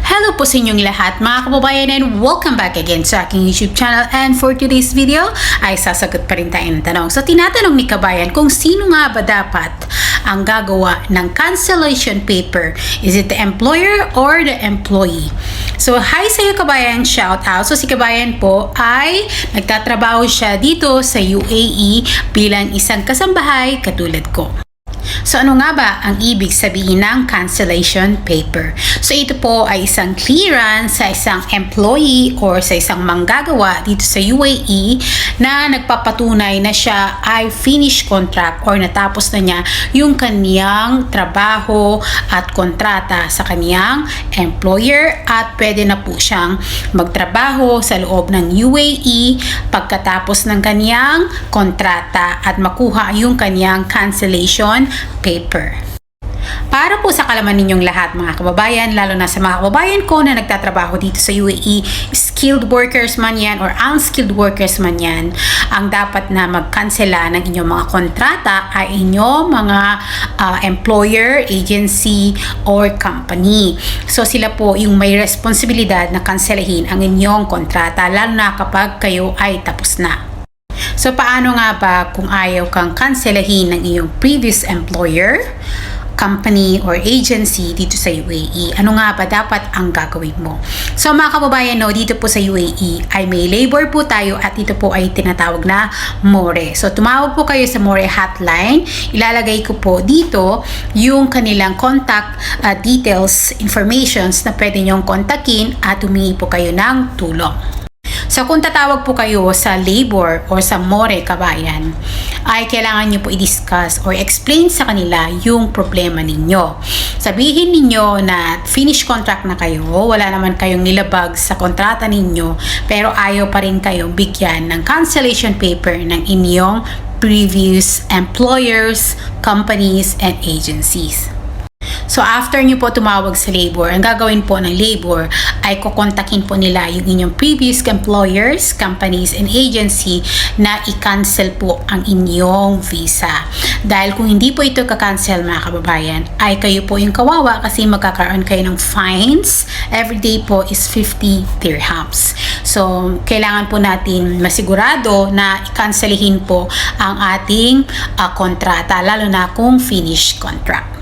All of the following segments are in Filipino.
Hello po sa inyong lahat mga kababayan and welcome back again sa aking YouTube channel and for today's video ay sasagot pa rin tayo ng tanong. So tinatanong ni kabayan kung sino nga ba dapat ang gagawa ng cancellation paper. Is it the employer or the employee? So hi sa iyo kabayan, shout out. So si kabayan po ay nagtatrabaho siya dito sa UAE bilang isang kasambahay katulad ko. So ano nga ba ang ibig sabihin ng cancellation paper? So ito po ay isang clearance sa isang employee or sa isang manggagawa dito sa UAE na nagpapatunay na siya ay finish contract or natapos na niya yung kaniyang trabaho at kontrata sa kaniyang employer at pwede na po siyang magtrabaho sa loob ng UAE pagkatapos ng kaniyang kontrata at makuha yung kaniyang cancellation paper. Para po sa kalaman ninyong lahat mga kababayan, lalo na sa mga kababayan ko na nagtatrabaho dito sa UAE, skilled workers man yan or unskilled workers man yan, ang dapat na magkansela ng inyong mga kontrata ay inyong mga uh, employer, agency, or company. So sila po yung may responsibilidad na kanselahin ang inyong kontrata, lalo na kapag kayo ay tapos na. So, paano nga ba kung ayaw kang kanselahin ng iyong previous employer, company, or agency dito sa UAE? Ano nga ba dapat ang gagawin mo? So, mga kababayan, no, dito po sa UAE ay may labor po tayo at ito po ay tinatawag na MORE. So, tumawag po kayo sa MORE hotline. Ilalagay ko po dito yung kanilang contact uh, details, informations na pwede nyong kontakin at humingi po kayo ng tulong. So kung tatawag po kayo sa labor or sa more kabayan, ay kailangan nyo po i-discuss or explain sa kanila yung problema ninyo. Sabihin ninyo na finish contract na kayo, wala naman kayong nilabag sa kontrata ninyo, pero ayaw pa rin kayong bigyan ng cancellation paper ng inyong previous employers, companies, and agencies. So, after nyo po tumawag sa labor, ang gagawin po ng labor ay kukontakin po nila yung inyong previous employers, companies, and agency na i-cancel po ang inyong visa. Dahil kung hindi po ito ka-cancel mga kababayan, ay kayo po yung kawawa kasi magkakaroon kayo ng fines. Every day po is 50 dirhams. So, kailangan po natin masigurado na i-cancelihin po ang ating uh, kontrata, lalo na kung finish contract.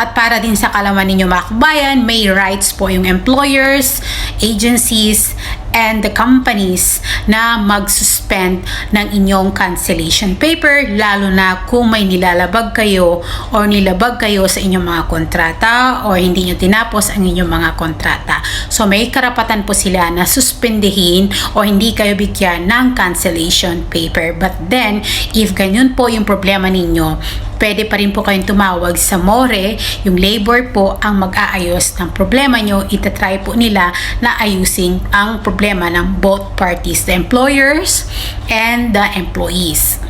At para din sa kalaman ninyo mga kabayan, may rights po yung employers, agencies, and the companies na mag-suspend ng inyong cancellation paper lalo na kung may nilalabag kayo or nilabag kayo sa inyong mga kontrata or hindi nyo tinapos ang inyong mga kontrata. So may karapatan po sila na suspendehin o hindi kayo bigyan ng cancellation paper. But then, if ganyan po yung problema ninyo, pwede pa rin po kayong tumawag sa MORE, yung labor po ang mag-aayos ng problema nyo, itatry po nila na ayusin ang problema ng both parties, the employers and the employees.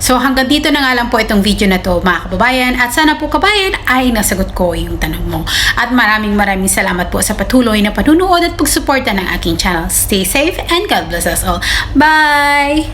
So hanggang dito na nga lang po itong video na to mga kababayan at sana po kabayan ay nasagot ko yung tanong mo. At maraming maraming salamat po sa patuloy na panunood at pagsuporta ng aking channel. Stay safe and God bless us all. Bye!